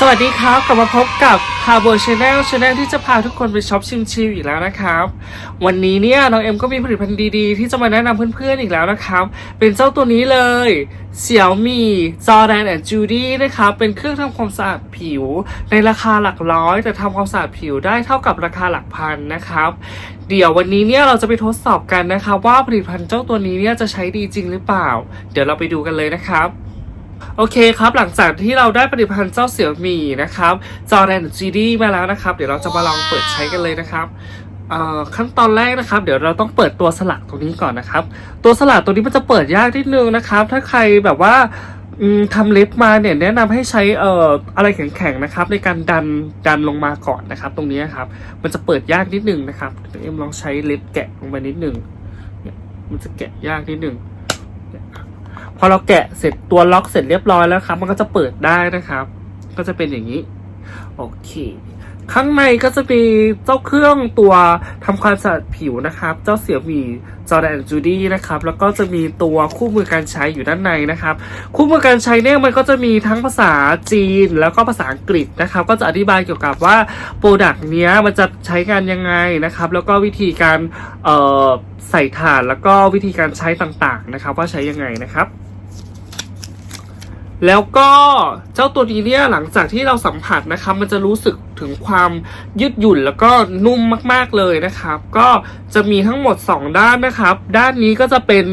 สวัสดีครับ กลับมาพบกับพาโบชาแนลชาแนลที่จะพาทุกคนไปช็อปชิมชิวอีกแล้วนะครับ วันนี้เนี่ยน้องเอ็มก็มีผลิตภัณฑ์ดีๆ ที่จะมาแนะนำเพื่อนๆอีกแล้วนะครับ เป็นเจ้าตัวนี้เลยเสี่ยวมีจอแดนแอนจูดี้นะครับ เป็นเครื่องทำความสะอาดผิว ในราคาหลักร้อย แต่ทำความสะอาดผิวได้เท่ากับราคาหลักพันนะครับ เดี๋ยววันนี้เนี่ยเราจะไปทดสอบกันนะครับว่าผลิตภัณฑ์เจ้าตัวนี้เนี่ยจะใช้ดีจริงหรือเปล่า เดี๋ยวเราไปดูกันเลยนะครับ โอเคครับ หลังจากที่เราได้ผลิตภัณฑ์เจ้าเสี่ยวหมีนะครับ จอแดนจีดีมาแล้วนะครับ เดี๋ยวเราจะมาลองเปิดใช้กันเลยนะครับขั้นตอนแรกนะครับ เดี๋ยวเราต้องเปิดตัวสลักตรงนี้ก่อนนะครับ ตัวสลักตัวนี้มันจะเปิดยากนิดนึงนะครับ ถ้าใครแบบว่าทำเล็บมาเนี่ยแนะนำให้ใช้เอ่ออะไรแข็งๆนะครับ ในการดันดันลงมาก่อนนะครับ ตรงนี้ครับ มันจะเปิดยากนิดนึงนะครับเดี๋ยวเอ็มลองใช้เล็บแกะลงไปนิดนึงเนี่ยมันจะแกะยากนิดนึง พอเราแกะเสร็จตัวล็อกเสร็จเรียบร้อยแล้วครับ มันก็จะเปิดได้นะครับ ก็จะเป็นอย่างนี้ โอเค ข้างในก็จะมีเจ้าเครื่องตัวทำความสะอาดผิวนะครับ เจ้าเสี่ยวมี่จอแดนจูดี้นะครับ แล้วก็จะมีตัวคู่มือการใช้อยู่ด้านในนะครับ คู่มือการใช้เนี่ยมันก็จะมีทั้งภาษาจีนแล้วก็ภาษาอังกฤษนะครับ ก็จะอธิบายเกี่ยวกับว่าโปรดักต์เนี้ยมันจะใช้งานยังไงนะครับ แล้วก็วิธีการใส่ถ่านแล้วก็วิธีการใช้ต่างๆนะครับ ว่าใช้ยังไงนะครับ แล้วก็เจ้าตัวนี้เนี่ยหลังจากที่เราสัมผัสนะครับมันจะรู้สึกถึงความยืดหยุ่นแล้วก็นุ่มมากๆเลยนะครับ ก็จะมีทั้งหมด 2 ด้านนะครับ ด้านนี้ก็จะเป็น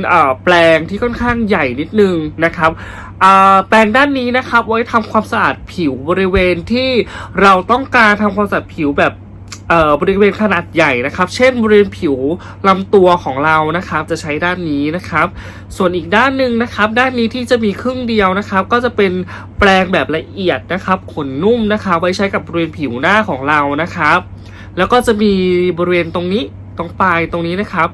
แปลงที่ค่อนข้างใหญ่นิดนึงนะครับแปลงด้านนี้นะครับไว้ทำความสะอาดผิวบริเวณที่เราต้องการทำความสะอาดผิวแบบ เอ่อบริเวณขนาดใหญ่นะครับ เช่นบริเวณผิวลำตัวของเรานะครับ จะใช้ด้านนี้นะครับ ส่วนอีกด้านหนึ่งนะครับ ด้านนี้ที่จะมีครึ่งเดียวนะครับ ก็จะเป็นแปรงแบบละเอียดนะครับ ขนนุ่มนะคะไว้ใช้กับบริเวณผิวหน้าของเรานะครับ แล้วก็จะมีบริเวณตรงนี้ตรงปลายตรงนี้นะครับ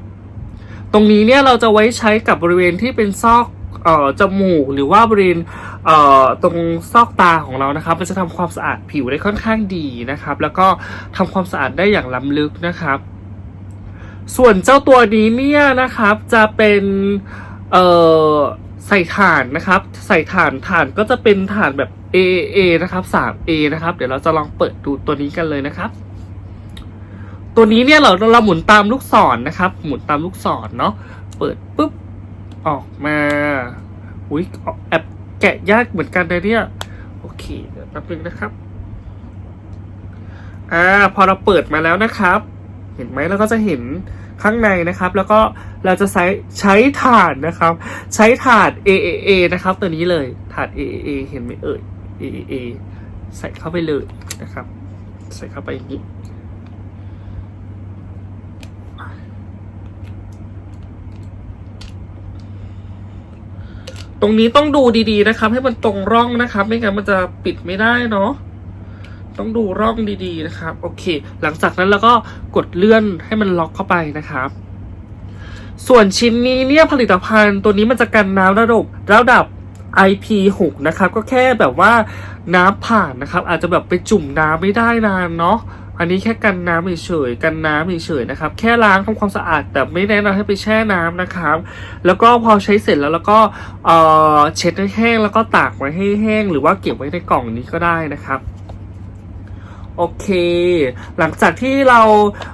ตรงนี้เนี่ยเราจะไว้ใช้กับบริเวณที่เป็นซอก เอ่อจมูกหรือว่าบริเวณเอ่อตรงซอกตาของเรานะครับ มันจะทำความสะอาดผิวได้ค่อนข้างดีนะครับ แล้วก็ทำความสะอาดได้อย่างล้ำลึกนะครับ ส่วนเจ้าตัวนี้เนี่ยนะครับจะเป็นเอ่อใส่ถ่านนะครับ ใส่ถ่านถ่านก็จะเป็นถ่านแบบ AAA นะครับ 3A นะครับ เดี๋ยวเราจะลองเปิดดูตัวนี้กันเลยนะครับ ตัวนี้เนี่ยเราเราหมุนตามลูกศรนะครับ หมุนตามลูกศรเนาะ เปิดปุ๊บ ออกมาอุ้ยแอบแกะยากเหมือนกันนะเนี่ยโอเคเดี๋ยวแป๊บนึงนะครับ อ่า พอเราเปิดมาแล้วนะครับ เห็นไหมเราก็จะเห็นข้างในนะครับ แล้วก็เราจะใช้ใช้ถานนะครับ ใช้ถาน AAA นะครับ ตัวนี้เลยถาน AAA เห็นไหมเอ่ย AAA ใส่เข้าไปเลยนะครับ ใส่เข้าไปอย่างนี้ ตรงนี้ต้องดูดีๆนะครับ ให้มันตรงร่องนะครับ ไม่งั้นมันจะปิดไม่ได้เนาะต้องดูร่องดีๆนะครับ โอเค หลังจากนั้นเราก็กดเลื่อนให้มันล็อกเข้าไปนะครับ ส่วนชิ้นนี้เนี่ยผลิตภัณฑ์ตัวนี้มันจะกันน้ำระดับระดับ IP6 นะครับ ก็แค่แบบว่าน้ำผ่านนะครับ อาจจะแบบไปจุ่มน้ำไม่ได้นานเนาะ อันนี้แค่กันน้ำเฉยๆกันน้ำเฉยๆนะครับ แค่ล้างทำความสะอาด แต่ไม่แนะนำให้ไปแช่น้ำนะครับ แล้วก็พอใช้เสร็จแล้วแล้วก็เอ่อเช็ดให้แห้งแล้วก็ตากไว้ให้แห้ง หรือว่าเก็บไว้ในกล่องนี้ก็ได้นะครับโอเค หลังจากที่เรา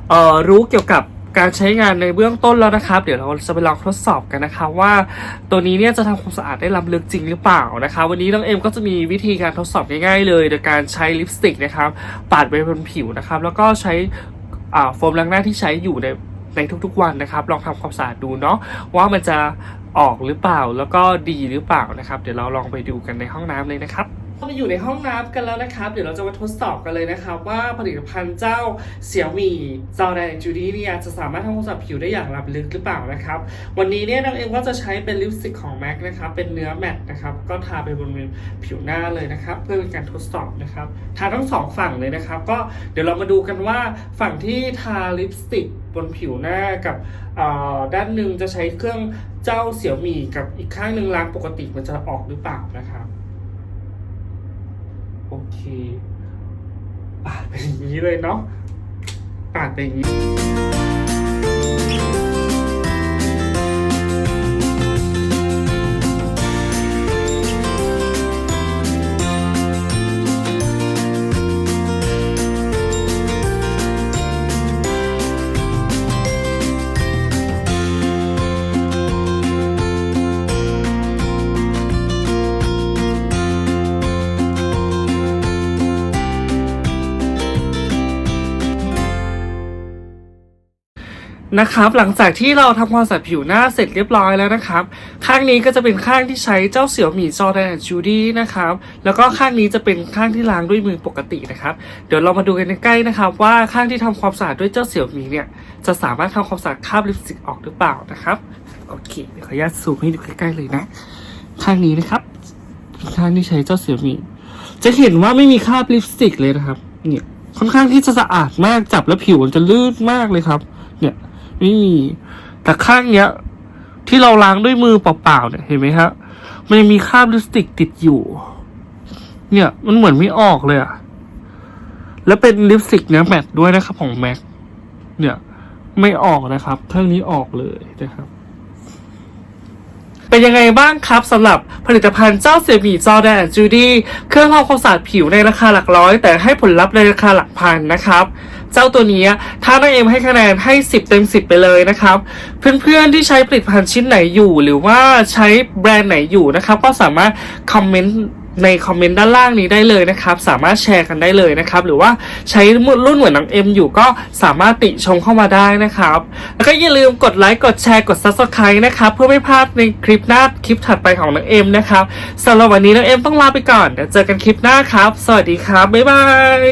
เรู้เกี่ยวกับ การใช้งานในเบื้องต้นแล้วนะครับ เดี๋ยวเราจะไปลองทดสอบกันนะคะว่าตัวนี้เนี่ยจะทำความสะอาดได้ล้ำลึกจริงหรือเปล่านะคะ วันนี้น้องเอ็มก็จะมีวิธีการทดสอบง่ายๆเลยโดยการใช้ลิปสติกนะครับปาดไปบนผิวนะครับ แล้วก็ใช้โฟมล้างหน้าที่ใช้อยู่ในในทุกๆวันนะครับ ลองทำความสะอาดดูเนาะว่ามันจะออกหรือเปล่าแล้วก็ดีหรือเปล่านะครับ เดี๋ยวเราลองไปดูกันในห้องน้ำเลยนะครับ เรามาอยู่ในห้องน้ำกันแล้วนะครับ เดี๋ยวเราจะมาทดสอบกันเลยนะครับ ว่าผลิตภัณฑ์เจ้าเสี่ยวมี่จอแดนจูดี้เนี่ยจะสามารถทำความสะอาดผิวได้อย่างล้ำลึกหรือเปล่านะครับ วันนี้เนี่ยน้องเองก็จะใช้เป็นลิปสติกของ MAC นะครับ เป็นเนื้อแมตต์นะครับ ก็ทาไปบนผิวหน้าเลยนะครับ เพื่อเป็นการทดสอบนะครับ ทาทั้งสองฝั่งเลยนะครับ ก็เดี๋ยวเรามาดูกันว่าฝั่งที่ทาลิปสติกบนผิวหน้ากับอ่อด้านหนึ่งจะใช้เครื่องเจ้าเสี่ยวมี่กับอีกข้างหนึ่งล้างปกติมันจะออกหรือเปล่านะครับ เคปาดไปอย่างนี้เลยเนาะปาดไปอย่างนี้ นะครับ หลังจากที่เราทำความสะอาดผิวหน้าเสร็จเรียบร้อยแล้วนะครับ ข้างนี้ก็จะเป็นข้างที่ใช้เจ้าเสี่ยวหมี่จอแดนจูดี้นะครับ แล้วก็ข้างนี้จะเป็นข้างที่ล้างด้วยมือปกตินะครับ เดี๋ยวเรามาดูกันใกล้ๆนะครับ ว่าข้างที่ทำความสะอาดด้วยเจ้าเสี่ยวหมี่เนี่ยจะสามารถทำความสะอาดคราบลิปสติกออกหรือเปล่านะครับโอเคเดี๋ยวขออนุญาตซูมให้ดูใกล้ๆเลยนะ ข้างนี้นะครับ ข้างที่ใช้เจ้าเสี่ยวหมี่จะเห็นว่าไม่มีคราบลิปสติกเลยนะครับเนี่ยค่อนข้างที่จะสะอาดมากจับแล้วผิวมันจะลื่นมากเลยครับ นี่ แต่ข้างเนี้ย ที่เราล้างด้วยมือเปล่าๆเนี่ยเห็นไหมฮะมันยังมีคราบลิปสติกติดอยู่ เนี่ย มันเหมือนไม่ออกเลยอะแล้วเป็นลิปสติกเนื้อแมตด้วยนะครับของแม็กเนี่ย ไม่ออกนะครับเครื่องนี้ออกเลยนะครับ เป็นยังไงบ้างครับสำหรับผลิตภัณฑ์เจ้าเซมีจอแดนจูดี้เครื่องทำความสะอาดผิวในราคาหลักร้อย แต่ให้ผลลัพธ์ในราคาหลักพันนะครับเจ้าตัวนี้ถ้าน้องเอ็มให้คะแนนให้ 10 เต็ม 10 ไปเลยนะครับ เพื่อนๆที่ใช้ผลิตภัณฑ์ชิ้นไหนอยู่ หรือว่าใช้แบรนด์ไหนอยู่นะครับ ก็สามารถคอมเมนต์ ในคอมเมนต์ด้านล่างนี้ได้เลยนะครับ สามารถแชร์กันได้เลยนะครับ หรือว่าใช้รุ่นเหมือนน้องเอ็มอยู่ก็สามารถติชมเข้ามาได้นะครับ แล้วก็อย่าลืมกดไลค์กดแชร์กด subscribe นะครับ เพื่อไม่พลาดในคลิปหน้าคลิปถัดไปของน้องเอ็มนะครับสำหรับวันนี้น้องเอ็มต้องลาไปก่อนเดี๋ยวเจอกันคลิปหน้าครับ สวัสดีครับบ๊ายบาย